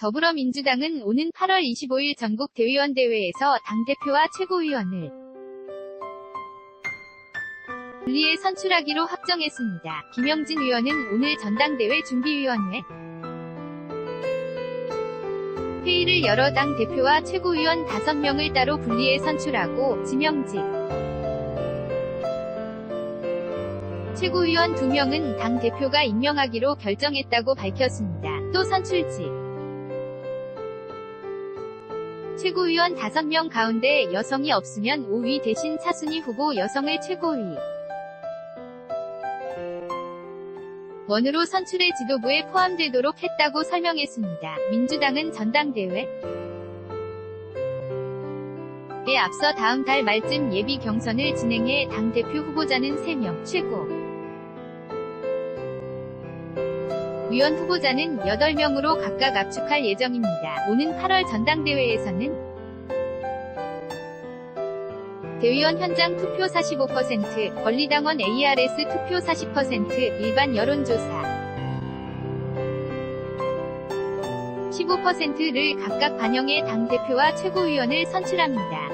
더불어민주당은 오는 8월 25일 전국 대의원 대회에서 당대표와 최고위원을 분리해 선출하기로 확정했습니다. 김영진 의원은 오늘 전당대회 준비위원회 회의를 열어 당 대표와 최고위원 5명을 따로 분리해 선출하고 지명직 최고위원 2명은 당 대표가 임명하기로 결정했다고 밝혔습니다. 또 선출직 최고위원 5명 가운데 여성이 없으면 5위 대신 차순위 후보 여성을 최고위 원으로 선출해 지도부에 포함되도록 했다고 설명했습니다. 민주당은 전당대회 에 앞서 다음 달 말쯤 예비 경선을 진행해 당대표 후보자는 3명, 최고 위원 후보자는 8명으로 각각 압축할 예정입니다. 오는 8월 전당대회에서는 대의원 현장 투표 45%, 권리당원 ARS 투표 40%, 일반 여론조사 15%를 각각 반영해 당대표와 최고위원을 선출합니다.